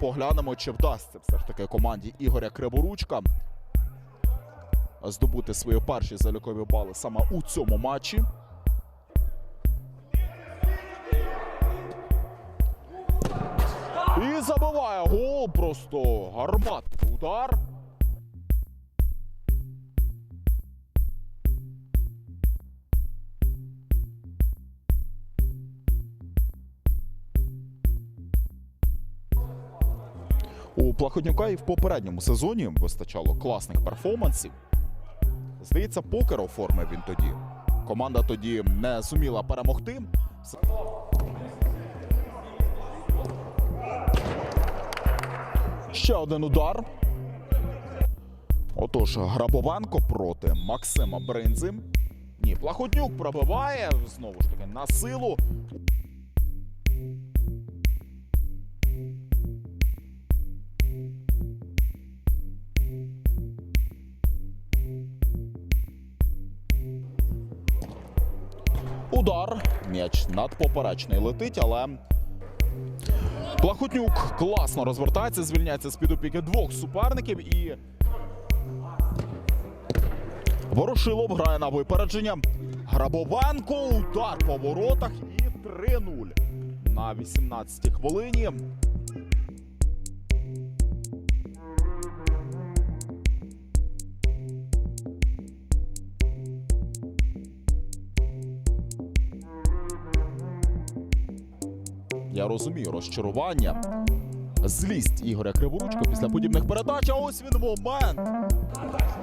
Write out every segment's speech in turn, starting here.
Поглянемо, чи вдасться все ж таки команді Ігоря Криворучка здобути свої перші залікові бали саме у цьому матчі. І забиває гол просто гарматний удар. У Плахотнюка і в попередньому сезоні вистачало класних перформансів. Здається, покер оформив він тоді. Команда тоді не зуміла перемогти. Ще один удар. Отож, Грабовенко проти Максима Бринзи. Ні, Плахотнюк пробиває знову ж таки на силу. Удар. М'яч надпоперечний летить, але Плахотнюк класно розвертається, звільняється з-під опіки двох суперників і. Ворошилов грає на випередження. Грабовенко. Удар по воротах і 3-0 на 18-й хвилині. Я розумію розчарування. Злість Ігоря Криворучка після подібних передач. А ось він момент.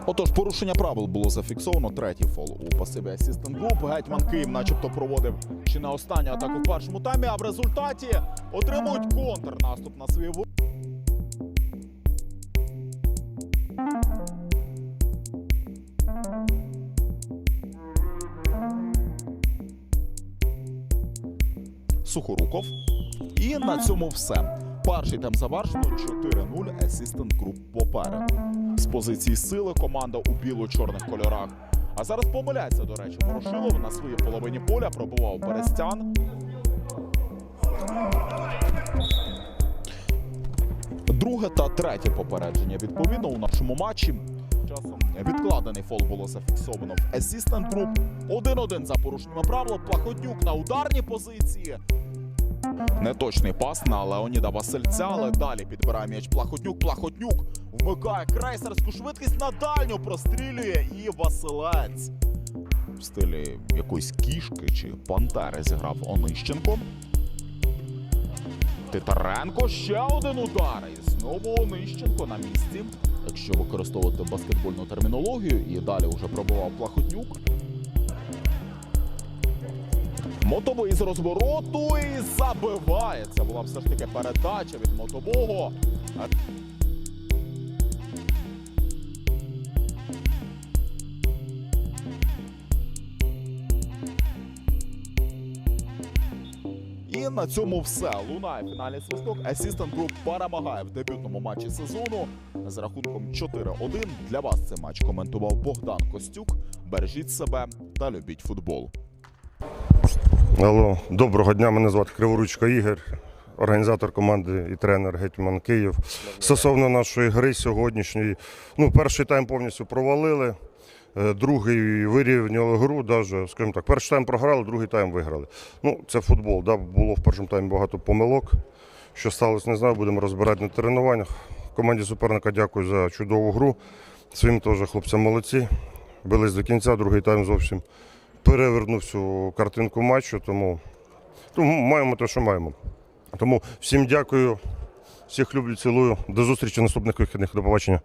Отож, порушення правил було зафіксовано. Третій фол у пасиві асистент груп. Гетьман Київ, начебто, проводив чи не останню атаку в першому таймі, а в результаті отримують контрнаступ на свої во- Сухоруков. І на цьому все. Перший тайм завершено 4-0. Асистент груп попереду. З позиції сили команда у біло-чорних кольорах. А зараз помиляється, до речі, Ворошилов на своїй половині поля пробував Берестян. Друге та третє попередження відповідно у нашому матчі. Часом відкладений фол було зафіксовано в Assistant Group. 1-1 за порушеннями правил. Плаходнюк на ударній позиції. Неточний пас на Леоніда Васильця, але далі підбирає м'яч Плахотнюк. Плахотнюк вмикає крейсерську швидкість на дальню прострілює і Василець. В стилі якоїсь кішки чи пантери зіграв Онищенко. Титаренко ще один удар. І знову Онищенко на місці. Якщо використовувати баскетбольну термінологію, і далі вже пробував Плахотнюк. Мотовий з розвороту і забиває. Це була все ж таки передача від мотового. І на цьому все. Лунає фінальний свисток. Assistant Group перемагає в дебютному матчі сезону з рахунком 4-1. Для вас цей матч коментував Богдан Костюк. Бережіть себе та любіть футбол. Алло, доброго дня. Мене звати Криворучка Ігор, організатор команди і тренер Гетьман Київ. Стосовно нашої гри сьогоднішньої, ну, перший тайм повністю провалили. е, Другий вирівняли гру, даже, скажімо так, перший тайм програли, другий тайм виграли. Ну, це футбол. Да? Було в першому таймі багато помилок. Що сталося, не знаю, будемо розбирати на тренуваннях. Команді суперника дякую за чудову гру. Своїм теж хлопцям молодці. Бились до кінця, другий тайм зовсім перевернув всю картинку матчу, тому Тому маємо те, що маємо. Тому всім дякую, всіх люблю, цілую. До зустрічі наступних вихідних. До побачення.